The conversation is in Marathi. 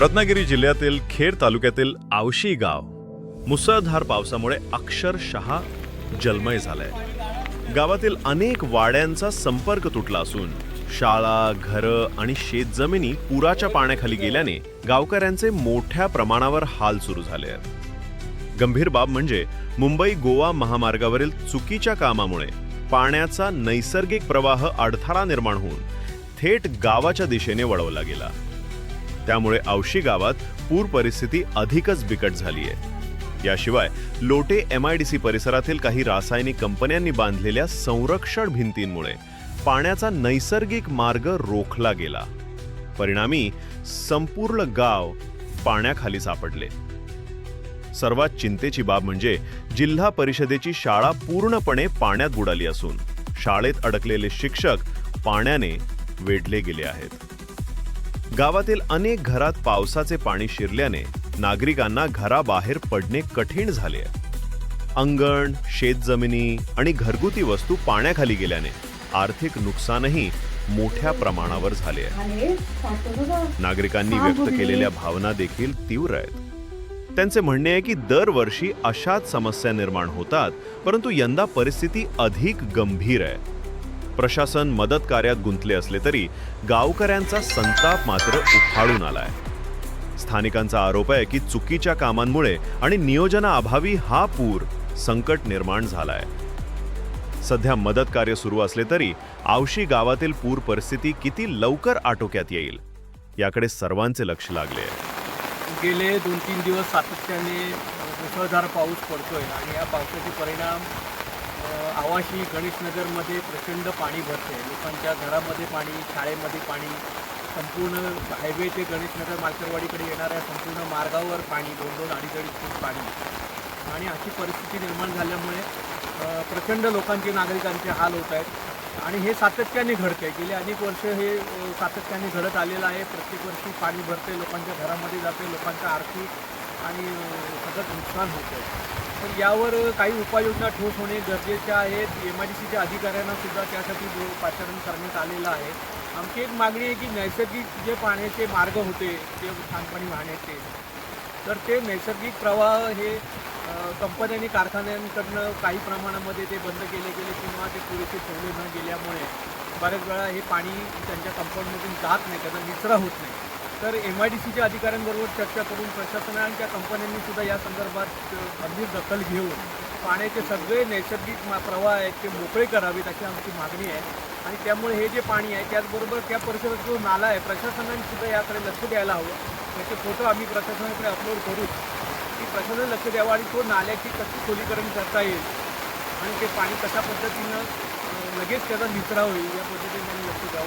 रत्नागिरी जिल्ह्यातील खेड तालुक्यातील आवशी गाव. मुसळधार पावसामुळे अक्षरशः जलमय झालंय. गावातील अनेक वाड्यांचा संपर्क तुटला असून शाळा घरं आणि शेतजमिनी पुराच्या पाण्याखाली गेल्याने गावकऱ्यांचे मोठ्या प्रमाणावर हाल सुरू झाले आहेत. गंभीर बाब म्हणजे मुंबई गोवा महामार्गावरील चुकीच्या कामामुळे पाण्याचा नैसर्गिक प्रवाह अडथळा निर्माण होऊन थेट गावाच्या दिशेने वळवला गेला. त्यामुळे औशी गावात पूर परिस्थिती अधिकच बिकट झाली आहे याशिवाय Lote M I D C परिसरातील काही रासायनिक कंपन्यांनी बांधलेल्या संरक्षण भिंतींमुळे पाण्याचा नैसर्गिक मार्ग रोखला गेला. परिणामी संपूर्ण गाव पाण्याखाली सापडले. सर्वात चिंतेची बाब म्हणजे जिल्हा परिषदेची शाळा पूर्णपणे पाण्यात बुडाली असून शाळेत अडकलेले शिक्षक पाण्याने वेढले गेले आहेत. गावातील अनेक घरात पावसाचे पाणी शिरल्याने नागरिकांना घराबाहेर पडणे कठीण झाले. अंगण शेतजमिनी आणि घरगुती वस्तू पाण्याखाली गेल्याने आर्थिक नुकसानही मोठ्या प्रमाणावर झाले. आहे. नागरिकांनी व्यक्त केलेल्या भावना देखील तीव्र आहेत. त्यांचे म्हणणे आहे की दरवर्षी अशाच समस्या निर्माण होतात परंतु यंदा परिस्थिती अधिक गंभीर आहे. प्रशासन मदत कार्यात गुंतले असले तरी गावकऱ्यांचा संताप मात्र उफाळून आलाय. स्थानिकांचा आरोप आहे की चुकीच्या कामांमुळे आणि नियोजनाअभावी हा पूर संकट निर्माण झालाय. सध्या मदत कार्य सुरू असले तरी आवशी गावातील पूर परिस्थिती किती लवकर आटोक्यात येईल याकडे सर्वांचे लक्ष लागले गेले दोन तीन दिवस सातत्याने मुसळधार पाऊस पडतोय आणि या पावसाचे परिणाम आवाशी गणेशनगरमध्ये प्रचंड पाणी भरते. लोकांच्या घरामध्ये पाणी शाळेमध्ये पाणी संपूर्ण हायवे ते गणेशनगर मालकरवाडीकडे येणाऱ्या संपूर्ण मार्गावर पाणी दोन दोन अडीच अडीच फूट पाणी. आणि अशी परिस्थिती निर्माण झाल्यामुळे प्रचंड लोकांचे नागरिकांचे हाल होत आहेत. आणि हे सातत्याने घडते. गेली अनेक वर्ष हे सातत्याने घडत आलेलं आहे. प्रत्येक वर्षी पाणी भरते लोकांच्या घरामध्ये जाते लोकांच्या आर्थिक आणि सतत नुकसान होतं तर यावर काही उपाययोजना ठोस होणे गरजेचे आहेत. एम आय डी सीच्या अधिकाऱ्यांना सुद्धा त्यासाठी पाचारण करण्यात आलेलं आहे. आमची एक मागणी आहे की नैसर्गिक जे पाण्याचे मार्ग होते ते सांडपाणी वाहण्याचे तर ते नैसर्गिक प्रवाह हे कंपन्यांनी कारखान्यांकडनं काही प्रमाणामध्ये ते बंद केले गेले किंवा ते पुरेसे ठेवले न गेल्यामुळे बऱ्याच वेळा हे पाणी त्यांच्या कंपाऊंडमधून जात नाही त्याचा निचरा होत नाही. तर एम आय डी सीच्या अधिकाऱ्यांबरोबर चर्चा करून प्रशासनाच्या कंपन्यांनी सुद्धा या संदर्भात अ, गंभीर दखल घेऊन पाण्याचे सगळे नैसर्गिक मा- प्रवाह आहेत ते मोकळे करावेत अशी आमची मागणी आहे. आणि त्यामुळे हे जे पाणी आहे त्याचबरोबर त्या परिसरात जो नाला आहे प्रशासनाने सुद्धा याकडे लक्ष द्यायला हवं. त्याचे फोटो आम्ही प्रशासनाकडे अपलोड करू. की प्रशासन लक्ष द्यावं आणि तो नाल्याची कशी खोलीकरण करता येईल आणि ते पाणी कशा पद्धतीनं लगेच त्याचा निचरा होईल या पद्धतीने लक्ष द्यावं.